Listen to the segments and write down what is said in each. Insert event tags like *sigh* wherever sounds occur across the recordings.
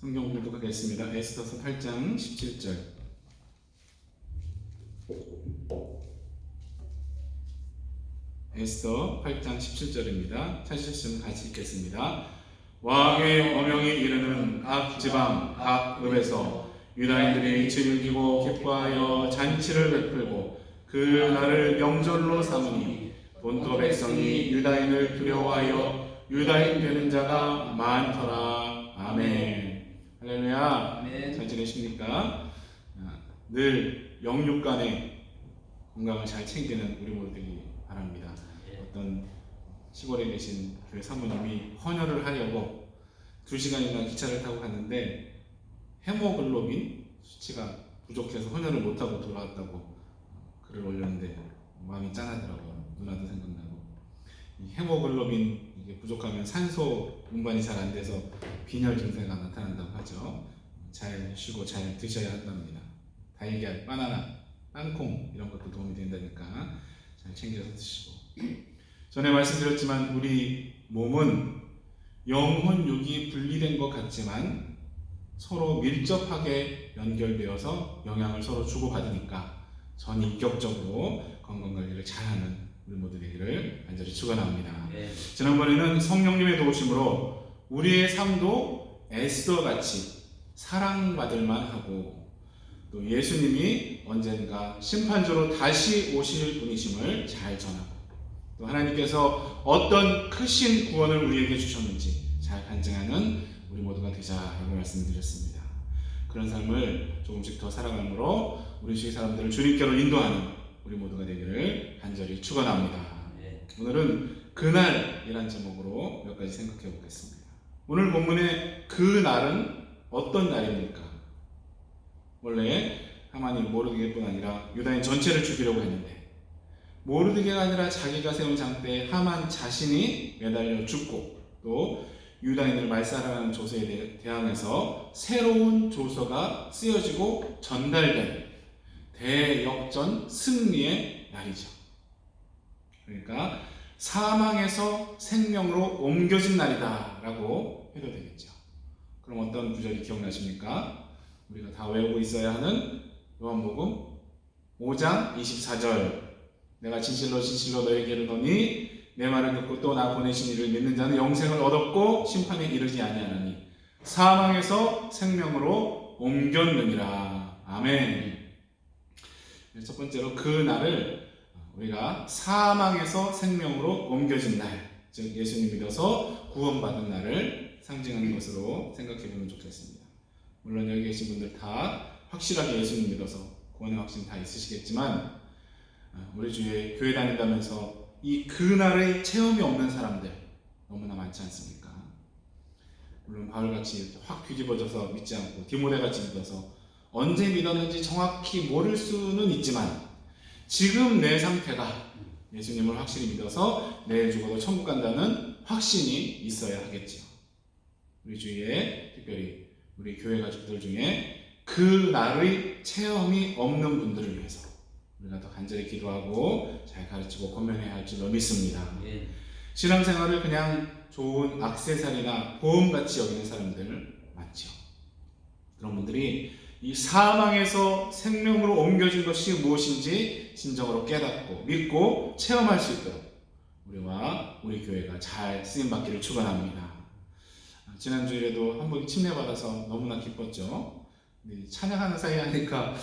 성경 공독하겠습니다. 에스더서 8장 17절. 에스더 8장 17절입니다. 찾으셨으면 같이 읽겠습니다. 왕의 어명이 이르는 각 지방 각 읍에서 유다인들이 즐기고 기뻐하여 잔치를 베풀고 그 날을 명절로 삼으니 본토 백성이 유다인을 두려워하여 유다인 되는 자가 많더라. 아멘. 할렐루야. 잘 지내십니까? 아, 늘 영육 간의 건강을 잘 챙기는 우리 모두들이 바랍니다. 어떤 시골에 계신 교회 사모님이 헌혈을 하려고 두 시간이나 기차를 타고 갔는데 헤모글로빈 수치가 부족해서 헌혈을 못하고 돌아왔다고 글을 올렸는데 마음이 짠하더라고요. 누나도 생각나고 이 헤모글로빈 이게 부족하면 산소 운반이 잘 안 돼서 빈혈 증세가 나타난다고 하죠. 잘 쉬고 잘 드셔야 한답니다. 달걀, 바나나, 땅콩 이런 것도 도움이 된다니까 잘 챙겨서 드시고 전에 말씀드렸지만 우리 몸은 영혼 육이 분리된 것 같지만 서로 밀접하게 연결되어서 영향을 서로 주고받으니까 전인격적으로 건강 관리를 잘하는 우리 모두 되기를 간절히 축원합니다. 네. 지난번에는 성령님의 도우심으로 우리의 삶도 에스더 같이 사랑받을 만하고 또 예수님이 언젠가 심판주로 다시 오실 분이심을 잘 전하고 또 하나님께서 어떤 크신 구원을 우리에게 주셨는지 잘 간증하는 우리 모두가 되자라고 말씀드렸습니다. 그런 삶을 조금씩 더 살아감으로 우리 주위 사람들을 주님께로 인도하는 우리 모두가 되기를 간절히 축원합니다. 네. 오늘은 그날이란 제목으로 몇 가지 생각해 보겠습니다. 오늘 본문의 그 날은 어떤 날입니까? 원래 하만이 모르드게뿐 아니라 유다인 전체를 죽이려고 했는데 모르드게가 아니라 자기가 세운 장대에 하만 자신이 매달려 죽고 또 유다인을 말살하는 조서에 대- 대항해서 새로운 조서가 쓰여지고 전달된 대역전 승리의 날이죠. 그러니까 사망에서 생명으로 옮겨진 날이다 라고 해도 되겠죠. 그럼 어떤 구절이 기억나십니까? 우리가 다 외우고 있어야 하는 요한복음 5장 24절 내가 진실로 진실로 너에게 이르노니 내 말을 듣고 또 나 보내신 이를 믿는 자는 영생을 얻었고 심판에 이르지 아니하나니 사망에서 생명으로 옮겼느니라 아멘 첫 번째로 그 날을 우리가 사망에서 생명으로 옮겨진 날, 즉 예수님 믿어서 구원받은 날을 상징하는 것으로 생각해 보면 좋겠습니다. 물론 여기 계신 분들 다 확실하게 예수님 믿어서 구원의 확신 다 있으시겠지만 아, 우리 주위에 교회 다닌다면서 이 그날의 체험이 없는 사람들 너무나 많지 않습니까? 물론 바울같이 확 뒤집어져서 믿지 않고 디모데같이 믿어서 언제 믿었는지 정확히 모를 수는 있지만 지금 내 상태가 예수님을 확실히 믿어서 내일 죽어도 천국 간다는 확신이 있어야 하겠지요. 우리 주위에 특별히 우리 교회 가족들 중에 그 날의 체험이 없는 분들을 위해서 우리가 더 간절히 기도하고 잘 가르치고 권면해야 할 줄로 믿습니다. 네. 신앙생활을 그냥 좋은 악세사리나 보험같이 여기는 사람들 많죠. 그런 분들이 이 사망에서 생명으로 옮겨진 것이 무엇인지 진정으로 깨닫고 믿고 체험할 수 있도록 우리와 우리 교회가 잘 쓰임 받기를 축원합니다. 아, 지난 주일에도 한 번 침례 받아서 너무나 기뻤죠. 찬양하는 사이 하니까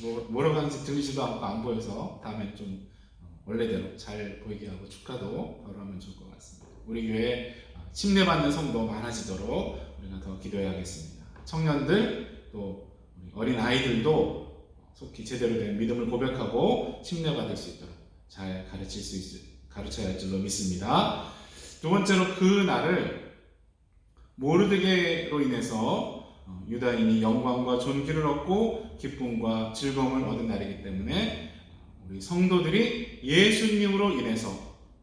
뭐 뭐라고 하는지 들리지도 않고 안 보여서 다음에 좀 어, 원래대로 잘 보이게 하고 축하도 바로 하면 좋을 것 같습니다. 우리 교회 침례 받는 성도 많아지도록 우리가 더 기도해야겠습니다. 청년들 또 어린 아이들도 속히 제대로 된 믿음을 고백하고 침례 받을 수 있도록 잘 가르칠 수 있, 가르쳐야 할 줄로 믿습니다. 두 번째로 그 날을 모르드게로 인해서 어, 유다인이 영광과 존귀를 얻고 기쁨과 즐거움을 얻은 날이기 때문에 우리 성도들이 예수님으로 인해서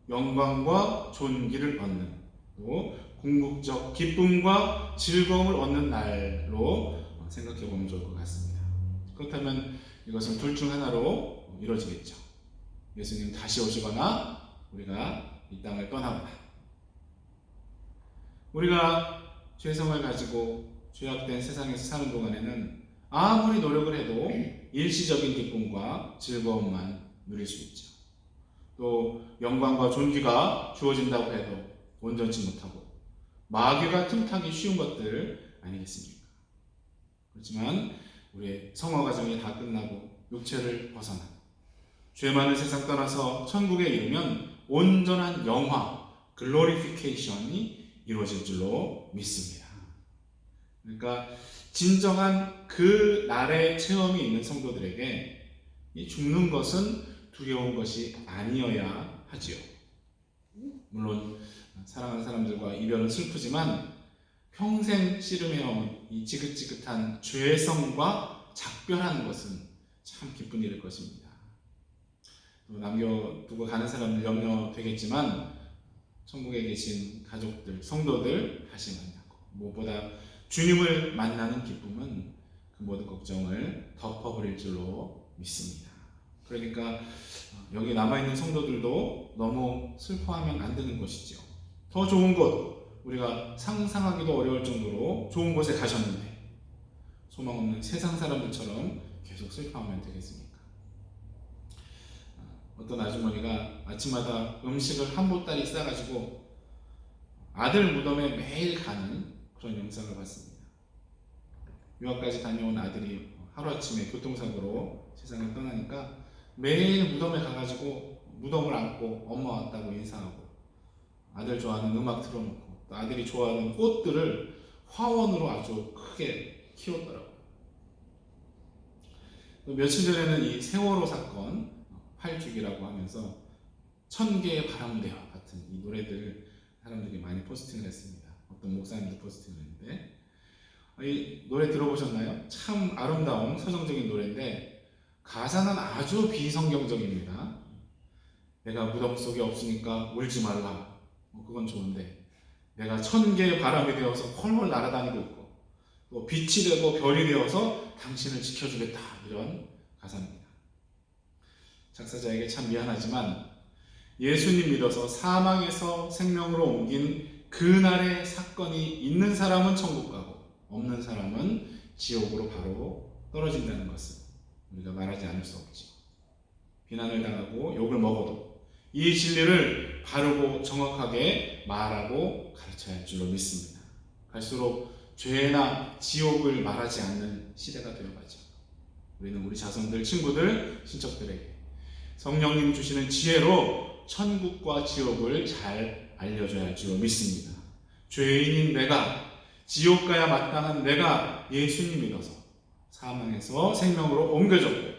영광과 존귀를 얻는 또 궁극적 기쁨과 즐거움을 얻는 날로 생각해 보면 좋을 것 같습니다. 그렇다면 이것은 둘 중 하나로 이루어지겠죠. 예수님 다시 오시거나 우리가 이 땅을 떠나거나 우리가 죄성을 가지고 죄악된 세상에서 사는 동안에는 아무리 노력을 해도 일시적인 기쁨과 즐거움만 누릴 수 있죠. 또 영광과 존귀가 주어진다고 해도 온전치 못하고 마귀가 틈타기 쉬운 것들 아니겠습니까? 그렇지만 우리의 성화 과정이 다 끝나고 육체를 벗어나 죄 많은 세상 떠나서 천국에 이르면 온전한 영화, 글로리피케이션이 이루어질 줄로 믿습니다. 그러니까 진정한 그 날의 체험이 있는 성도들에게 이 죽는 것은 두려운 것이 아니어야 하지요. 물론 사랑하는 사람들과 이별은 슬프지만 평생 씨름해온 이 지긋지긋한 죄성과 작별하는 것은 참 기쁜 일일 것입니다. 또 남겨두고 가는 사람들 염려되겠지만 천국에 계신 가족들, 성도들 다시 만나고 무엇보다 주님을 만나는 기쁨은 그 모든 걱정을 덮어버릴 줄로 믿습니다. 그러니까 여기 남아있는 성도들도 너무 슬퍼하면 안 되는 것이죠. 더 좋은 곳, 우리가 상상하기도 어려울 정도로 좋은 곳에 가셨는데 소망 없는 세상 사람들처럼 계속 슬퍼하면 되겠습니까? 어떤 아주머니가 아침마다 음식을 한 보따리 싸가지고 아들 무덤에 매일 가는 그런 영상을 봤습니다. 유학까지 다녀온 아들이 하루아침에 교통사고로 세상을 떠나니까 매일 무덤에 가가지고 무덤을 안고 엄마 왔다고 인사하고 아들 좋아하는 음악 틀어놓고 또 아들이 좋아하는 꽃들을 화원으로 아주 크게 키웠더라고요. 또 며칠 전에는 이 세월호 사건 팔죽이라고 하면서 천 개의 바람대와 같은 이 노래들 사람들이 많이 포스팅을 했습니다. 어떤 목사님도 포스팅을 했는데 이 노래 들어보셨나요? 참 아름다운 서정적인 노래인데 가사는 아주 비성경적입니다. 내가 무덤 속에 없으니까 울지 말라. 뭐 그건 좋은데 내가 천 개의 바람이 되어서 헐헐 날아다니고 있고 또 빛이 되고 별이 되어서 당신을 지켜주겠다 이런 가사입니다. 작사자에게 참 미안하지만 예수님 믿어서 사망에서 생명으로 옮긴 그날의 사건이 있는 사람은 천국 가고 없는 사람은 지옥으로 바로 떨어진다는 것을 우리가 말하지 않을 수 없죠. 비난을 당하고 욕을 먹어도 이 진리를 바르고 정확하게 말하고 가르쳐야 할 줄로 믿습니다. 갈수록 죄나 지옥을 말하지 않는 시대가 되어가죠. 우리는 우리 자손들, 친구들, 친척들에게 성령님 주시는 지혜로 천국과 지옥을 잘 알려줘야 할 줄로 믿습니다. 죄인인 내가 지옥 가야 마땅한 내가 예수님 믿어서 사망에서 생명으로 옮겨졌고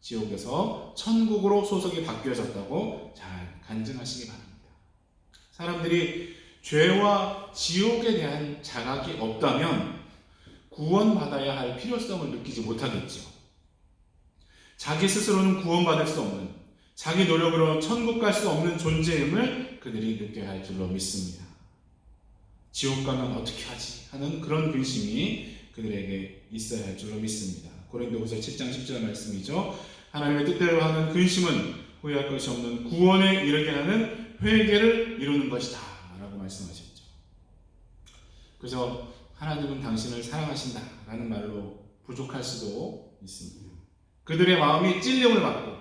지옥에서 천국으로 소속이 바뀌어졌다고 잘 간증하시기 바랍니다. 사람들이 죄와 지옥에 대한 자각이 없다면 구원받아야 할 필요성을 느끼지 못하겠죠. 자기 스스로는 구원받을 수 없는, 자기 노력으로 천국 갈 수 없는 존재임을 그들이 느껴야 할 줄로 믿습니다. 지옥 가면 어떻게 하지? 하는 그런 근심이 그들에게 있어야 할 줄로 믿습니다. 고린도후서 7장 10절 말씀이죠. 하나님의 뜻대로 하는 근심은 후회할 것이 없는 구원에 이르게 하는 회개를 이루는 것이다. 말씀하셨죠. 그래서 하나님은 당신을 사랑하신다. 라는 말로 부족할 수도 있습니다. 그들의 마음이 찔림을 받고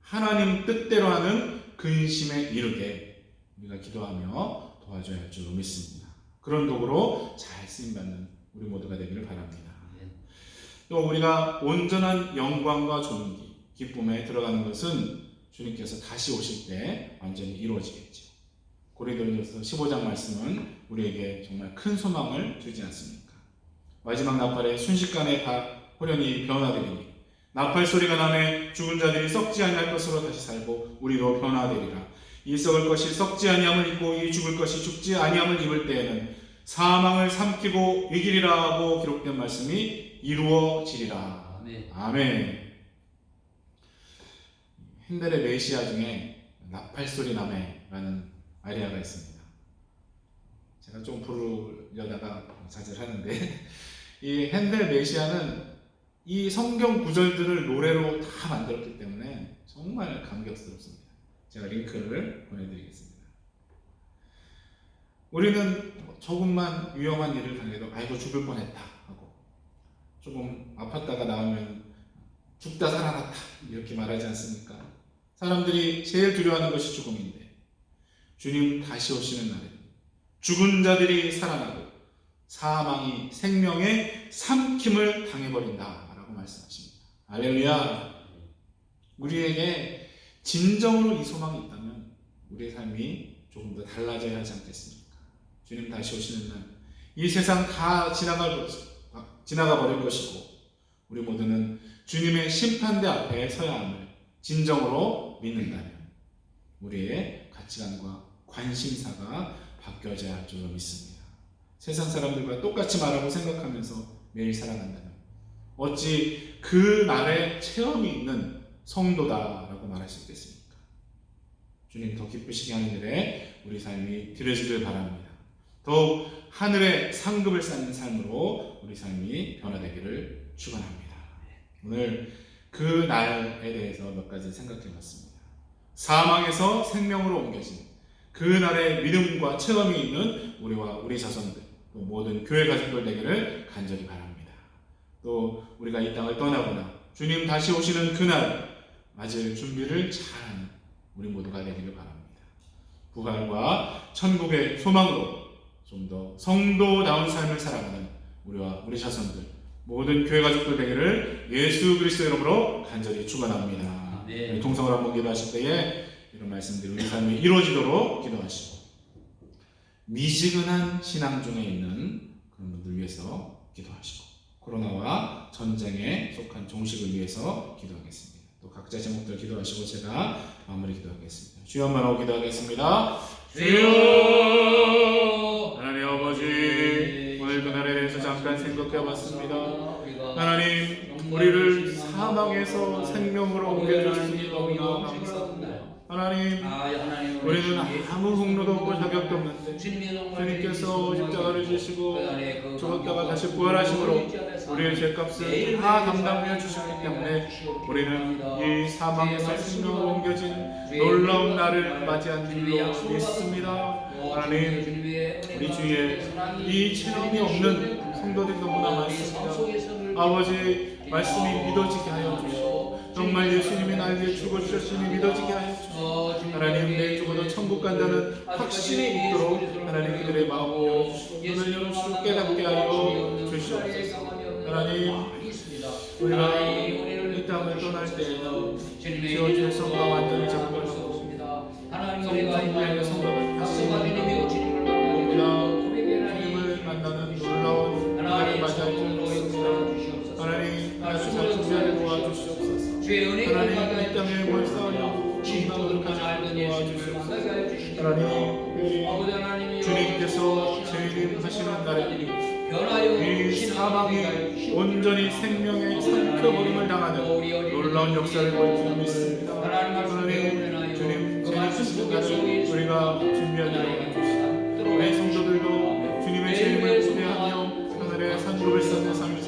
하나님 뜻대로 하는 근심에 이르게 우리가 기도하며 도와줘야 할 줄로 믿습니다. 그런 도구로 잘 쓰임받는 우리 모두가 되기를 바랍니다. 또 우리가 온전한 영광과 존귀, 기쁨에 들어가는 것은 주님께서 다시 오실 때 완전히 이루어지겠죠. 고린도전서 15장 말씀은 우리에게 정말 큰 소망을 주지 않습니까? 마지막 나팔에 순식간에 다 호련히 변화되리니 나팔 소리가 나매 죽은 자들이 썩지 아니할 것으로 다시 살고 우리도 변화되리라. 이 썩을 것이 썩지 아니함을 입고 이 죽을 것이 죽지 아니함을 입을 때에는 사망을 삼키고 이기리라 하고 기록된 말씀이 이루어지리라. 아멘. 아멘. 핸델의 메시아 중에 나팔 소리 나매라는 있습니다. 제가 좀 부르려다가 자제하는데 *laughs* 이 핸델 메시아는 이 성경 구절들을 노래로 다 만들었기 때문에 정말 감격스럽습니다. 제가 링크를 보내드리겠습니다. 우리는 조금만 위험한 일을 당해도 아이고 죽을 뻔했다 조금 아팠다가 나오면 죽다 살아났다 이렇게 말하지 않습니까? 사람들이 제일 두려워하는 것이 죽음인데 주님 다시 오시는 날에 죽은 자들이 살아나고 사망이 생명의 삼킴을 당해버린다라고 말씀하십니다. 알렐루야. 우리에게 진정으로 이 소망이 있다면 우리의 삶이 조금 더 달라져야 하지 않겠습니까? 주님 다시 오시는 날, 이 세상 다 지나갈 것, 아, 지나가 버릴 것이고, 우리 모두는 주님의 심판대 앞에 서야 함을 진정으로 믿는다면, 우리의 가치관과 관심사가 바뀌어져야 할 줄로 믿습니다. 세상 사람들과 똑같이 말하고 생각하면서 매일 살아간다면, 어찌 그 날의 체험이 있는 성도다라고 말할 수 있겠습니까? 주님 더 기쁘시게 하는 일에 우리 삶이 드려지길 바랍니다. 더욱 하늘의 상급을 쌓는 삶으로 우리 삶이 변화되기를 축원합니다. 오늘 그 날에 대해서 몇 가지 생각해 봤습니다. 사망에서 생명으로 옮겨진 그 날의 믿음과 체험이 있는 우리와 우리 자손들 또 모든 교회 가족들 되기를 간절히 바랍니다. 또 우리가 이 땅을 떠나거나 주님 다시 오시는 그날 맞을 준비를 잘하는 우리 모두가 되기를 바랍니다. 부활과 천국의 소망으로 좀 더 성도다운 삶을 살아가는 우리와 우리 자손들 모든 교회 가족들 되기를 예수 그리스도 이름으로 간절히 축원합니다. 네. 동성을 한번 기도하실 때에 이런 말씀들이 우리 삶에 이루어지도록 기도하시고 미지근한 신앙 중에 있는 그런 분들 위해서 기도하시고 코로나와 전쟁에 속한 종식을 위해서 기도하겠습니다. 또 각자 제목들 기도하시고 제가 마무리 기도하겠습니다. 주연만 하고 기도하겠습니다. 주여 하나님 아버지 오늘 그날에 대해서 잠깐 생각해 봤습니다. 하나님 우리를 사망에서 생명으로 옮겨주시니 너무나 감사합니다. 하나님 우리는 아무 공로도 없고 자격도 없는데 주님께서 십자가를 지시고 죽었다가 다시 부활하심으로 우리의 죄값을 다 담당해 주셨기 때문에 우리는 이 사망에서 생명으로 옮겨진 놀라운 날을 맞이한 줄로 믿습니다. 하나님 우리 주위에 이 체험이 없는 성도들이 너무나 많습니다. 아버지 말씀이 믿어지게 하여 주시고 정말 예수님이 날 위해 죽어주셨음이 믿어지게 하여 주시고 하나님 내 죽어도 천국 간다는 확신이 있도록 하나님 그들의 마음을 눈을 열어주시고 깨닫게 하여 주시옵소서. 하나님 우리가 이 땅을 떠날 때에는 지어질 성과 완전히 정결하고 성부의 성곽을 놀라운 역사를 보일 줄 믿습니다 하나님 주님 재림하시는 날을 우리가 준비하도록 해주시고 우리 성도들도 주님의 재림을 기대하며 하늘의 산국을 쌓는 삶을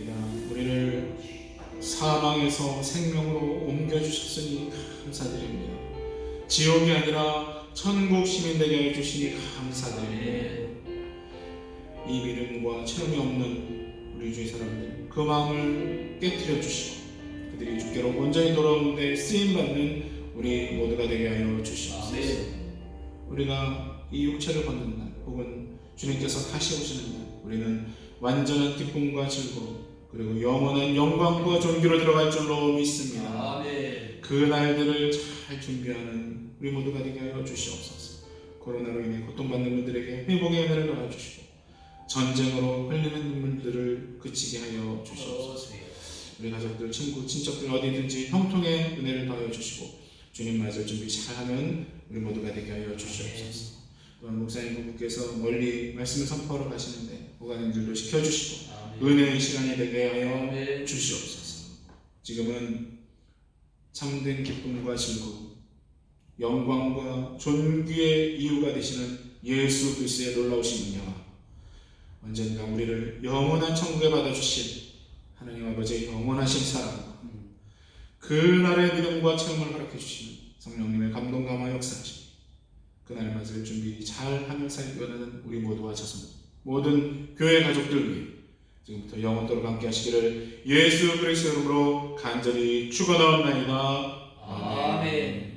감사드립니다. 우리를 사망에서 생명으로 옮겨주셨으니 감사드립니다. 지옥이 아니라 천국 시민 되게 해주시니 감사드립니다. 이 믿음과 체험이 없는 우리 주의 사람들 그 마음을 깨뜨려 주시고 그들이 주께로 온전히 돌아오는데 쓰임 받는 우리 모두가 되게 하여 주시옵소서. 우리가 이 육체를 걷는 날 혹은 주님께서 다시 오시는 날 우리는 완전한 기쁨과 즐거움 그리고 영원한 영광과 존귀로 들어갈 줄로 믿습니다. 아멘. 그 날들을 잘 준비하는 우리 모두가 되게 하여 주시옵소서. 코로나로 인해 고통받는 분들에게 회복의 은혜를 도와주시고 전쟁으로 흘리는 눈물들을 그치게 하여 주시옵소서. 우리 가족들, 친구, 친척들 어디든지 형통의 은혜를 더하여 주시고 주님 맞을 준비 잘하는 우리 모두가 되게 하여 주시옵소서. 또한 목사님 부부께서 멀리 말씀을 선포하러 가시는데 줄도 시켜주시고 은혜의 시간이 되게 하여 아멘. 주시옵소서. 지금은 참된 기쁨과 즐거움, 영광과 존귀의 이유가 되시는 예수 그리스도의 놀라우신 은혜와 언젠가 우리를 영원한 천국에 받아주신 하나님 아버지의 영원하신 사랑과 그날의 믿음과 체험을 허락해 주시는 성령님의 감동 감화 역사하시니 그날을 맞을 준비 잘 살기 원하는 우리 모두와 자손 모든 교회 가족들 위해 지금부터 영원토록 함께 하시기를 예수 그리스도 이름으로 간절히 축원하옵나이다. 아멘.